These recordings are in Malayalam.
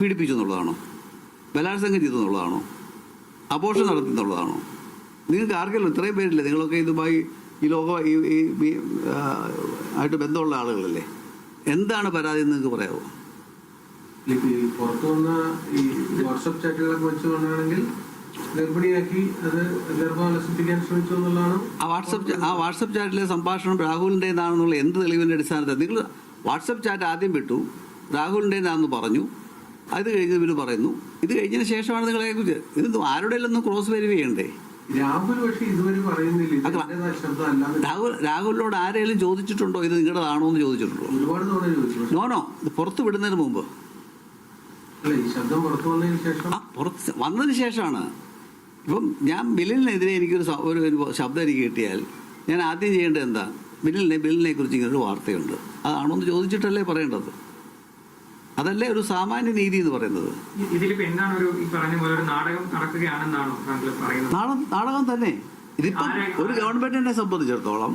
പീഡിപ്പിച്ചു എന്നുള്ളതാണോ? ബലാത്സംഗം ചെയ്തു എന്നുള്ളതാണോ? അപോഷം നടത്തി എന്നുള്ളതാണോ? നിങ്ങൾക്ക് ആർക്കെങ്കിലും ഇത്രയും പേരില്ലേ? നിങ്ങളൊക്കെ ഇതുമായി ഈ ലോക ഈ ആയിട്ട് ബന്ധമുള്ള ആളുകളല്ലേ? എന്താണ് പരാതി എന്ന് നിങ്ങൾക്ക് പറയാമോ പുറത്തു വന്ന ഈ വാട്സപ്പ് ചാറ്റുകളൊക്കെ വെച്ചുകൊണ്ടാണെങ്കിൽ ഗർഭിണിയാക്കി അത് ഗർഭം ശ്രമിച്ചു എന്നുള്ളതാണ് ആ വാട്സപ്പ് ആ വാട്സപ്പ് ചാറ്റിലെ സംഭാഷണം രാഹുലിന്റെതാണെന്നുള്ള എന്ത് തെളിവിന്റെ അടിസ്ഥാനത്തിൽ നിങ്ങൾ വാട്സപ്പ് ചാറ്റ് ആദ്യം വിട്ടു രാഹുലിന്റെതാണെന്ന് പറഞ്ഞു അത് കഴിഞ്ഞ് ഇവർ പറയുന്നു ഇത് കഴിഞ്ഞതിന് ശേഷമാണ് നിങ്ങളെ കുറിച്ച്. ഇതൊന്നും ആരുടെ ഒന്ന് ക്രോസ് വെരിഫൈ ചെയ്യണ്ടേ? രാഹുൽ രാഹുലിനോട് ആരെങ്കിലും ചോദിച്ചിട്ടുണ്ടോ? ഇത് നിങ്ങളുടെതാണോ എന്ന് ചോദിച്ചിട്ടുണ്ടോ? നോനോ ഇത് പുറത്ത് വിടുന്നതിന് മുമ്പ്. പുറത്തു വന്നതിന് ശേഷം? ആ പുറത്ത് വന്നതിന് ശേഷമാണ്. ഇപ്പം ഞാൻ ബില്ലിനെതിരെ എനിക്കൊരു ഒരു ശബ്ദം എനിക്ക് കിട്ടിയാൽ ഞാൻ ആദ്യം ചെയ്യേണ്ടത് എന്താ? ബില്ലിനെ ബില്ലിനെ കുറിച്ച് ഇങ്ങനൊരു വാർത്തയുണ്ട്. അതാണോ എന്ന് ചോദിച്ചിട്ടല്ലേ പറയേണ്ടത്. അതല്ലേ ഒരു സാമാന്യ നീതി എന്ന് പറയുന്നത്? നാടകം നാടകം തന്നെ. ഇതിപ്പം ഒരു ഗവൺമെന്റിനെ സംബന്ധിച്ചിടത്തോളം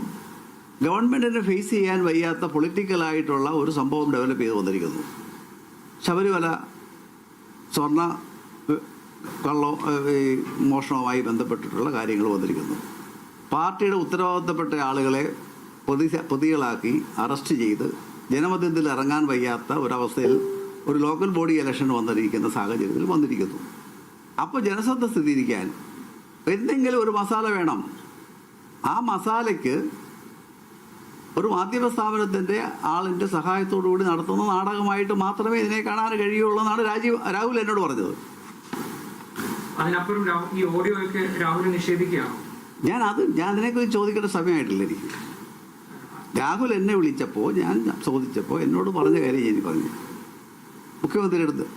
ഗവൺമെന്റിനെ ഫേസ് ചെയ്യാൻ വയ്യാത്ത പൊളിറ്റിക്കലായിട്ടുള്ള ഒരു സംഭവം ഡെവലപ്പ് ചെയ്ത് വന്നിരിക്കുന്നു. ശബരിമല സ്വർണ ഏഹ്, കള്ളോ ഈ മോഷണവുമായി ബന്ധപ്പെട്ടിട്ടുള്ള കാര്യങ്ങൾ വന്നിരിക്കുന്നു. പാർട്ടിയുടെ ഉത്തരവാദിത്തപ്പെട്ട ആളുകളെ പ്രതി പ്രതികളാക്കി അറസ്റ്റ് ചെയ്ത് ജനമധ്യത്തിൽ ഇറങ്ങാൻ വയ്യാത്ത ഒരവസ്ഥയിൽ ഒരു ലോക്കൽ ബോഡി ഇലക്ഷൻ വന്നിരിക്കുന്ന സാഹചര്യത്തിൽ വന്നിരിക്കുന്നു. അപ്പോൾ ജനശ്രദ്ധ സ്ഥിരീകരിക്കാൻ എന്തെങ്കിലും ഒരു മസാല വേണം. ആ മസാലയ്ക്ക് ഒരു മാധ്യമ സ്ഥാപനത്തിന്റെ ആളിന്റെ സഹായത്തോടു കൂടി നടത്തുന്ന നാടകമായിട്ട് മാത്രമേ ഇതിനെ കാണാൻ കഴിയുള്ളൂ എന്നാണ് രാജീവ് രാഹുൽ എന്നോട് പറഞ്ഞത്. അതിനപ്പുറം ഈ ഓഡിയോയൊക്കെ രാഹുൽ നിഷേധിക്കുകയാണോ? ഞാൻ അത് ഞാൻ അതിനെക്കുറിച്ച് ചോദിക്കേണ്ട സമയമായിട്ടില്ല എനിക്ക്. രാഹുൽ എന്നെ വിളിച്ചപ്പോൾ ഞാൻ ചോദിച്ചപ്പോൾ എന്നോട് പറഞ്ഞ കാര്യം ഞാൻ പറഞ്ഞു. മുഖ്യമന്ത്രിയുടെ അടുത്ത്.